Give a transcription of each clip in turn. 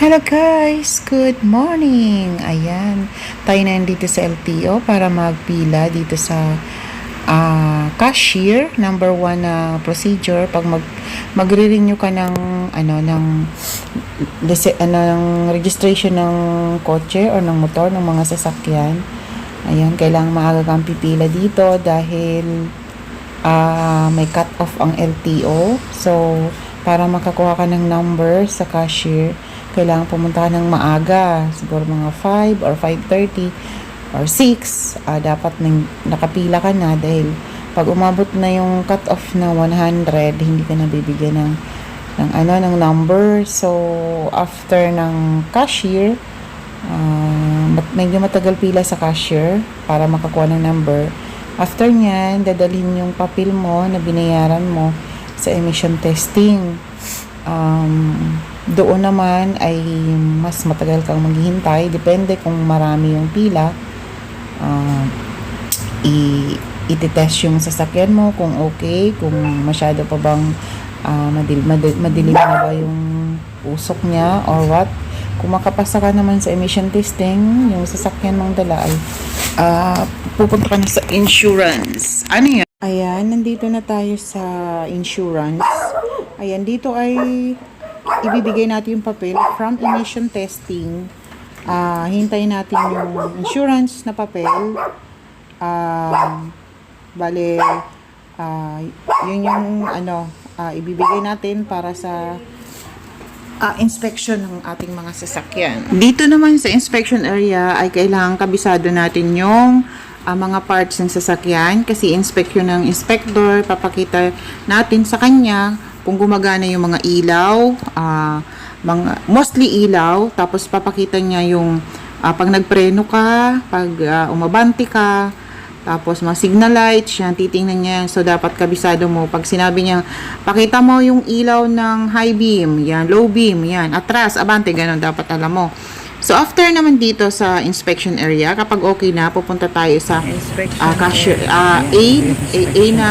Hello guys! Good morning! Ayan, tayo na dito sa LTO para magpila dito sa ah, cashier. Number one na procedure pag mag magre-renew ka ng ano ng lise- ano, ng registration ng kotse or ng motor ng mga sasakyan. Ayan, kailangan maaga kang pipila dito dahil ah may cut off ang LTO. So, para makakuha ka ng number sa cashier, kailangan pumunta ng maaga. Siguro mga 5 or 5.30 or 6. ah dapat nang, nakapila ka na dahil pag umabot na yung cut off na 100, hindi ka nabibigyan ng ng ano ng number. So, after ng cashier, mat- medyo matagal pila sa cashier para makakuha ng number. After nyan, dadalhin yung papel mo na binayaran mo sa emission testing. Um, doon naman ay mas matagal kang maghihintay. Depende kung marami yung pila. Uh, i ititest yung sasakyan mo kung okay, kung masyado pa bang ah, madil, madil, madilim na ba yung usok niya or what. Kung makapasa ka naman sa emission testing, yung sasakyan mong dala ay ah, pupunta ka na sa insurance. Ano yan? Ayan, nandito na tayo sa insurance. Ayan, dito ay ibibigay natin yung papel from emission testing. Ah, hintayin natin yung insurance na papel. Um, bale, ah, yun yung ano, ah, ibibigay natin para sa ah, inspection ng ating mga sasakyan. Dito naman sa inspection area ay kailangan kabisado natin yung ah, mga parts ng sasakyan kasi inspection ng inspector, papakita natin sa kanya kung gumagana yung mga ilaw, ah, mga, mostly ilaw, tapos papakita niya yung ah, pag nagpreno ka, pag ah, umabante ka, tapos mga signal lights, yan, titingnan niya. So, dapat kabisado mo. Pag sinabi niya, pakita mo yung ilaw ng high beam, yan, low beam, yan, atras, abante, ganun, dapat alam mo. So, after naman dito sa inspection area, kapag okay na, pupunta tayo sa ah, cashier, ah, A, A, A na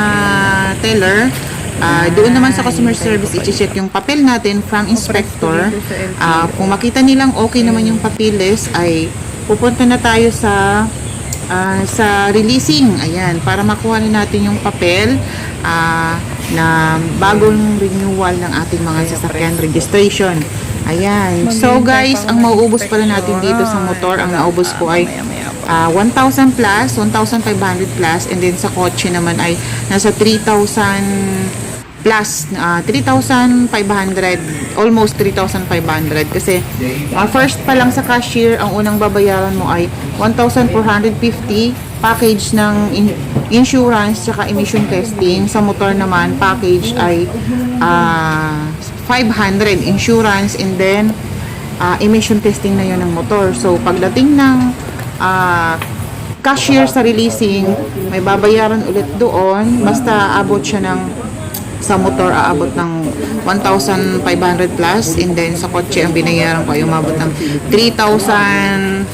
teller. Ah, doon naman sa customer service, i-check yung papel natin from inspector. Ah, kung makita nilang okay naman yung papeles, ay pupunta na tayo sa ah, sa releasing. Ayan, para makuha na natin yung papel ah, na bagong renewal ng ating mga sasakyan registration. Ayan. So guys, ang mauubos pala natin dito sa motor, ang naubos ko ay ah, 1,000 plus, 1,500 plus, and then sa kotse naman ay nasa 3,000 plus ah, 3,500 almost 3,500 kasi ah, first pa lang sa cashier ang unang babayaran mo ay 1,450 package ng in- insurance tsaka emission testing. Sa motor naman package ay ah, 500 insurance and then ah, emission testing na yon ng motor. So pagdating ng ah, cashier sa releasing may babayaran ulit doon. Basta abot siya ng sa motor aabot ng 1,500 plus. And then sa kotse ang binayaran ko ay umabot ng 3,400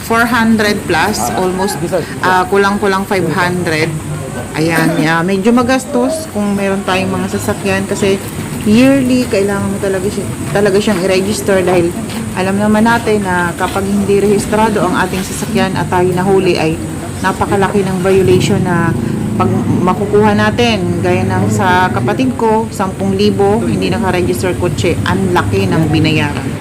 plus. Almost ah, kulang-kulang 500 ayan yeah, medyo magastos kung meron tayong mga sasakyan kasi yearly kailangan mo talaga, siya, talaga siyang i-register dahil alam naman natin na kapag hindi rehistrado ang ating sasakyan at tayo nahuli ay napakalaki ng violation na pag makukuha natin, gaya ng sa kapatid ko, 10,000, hindi naka-register kotse, ang laki ng binayaran.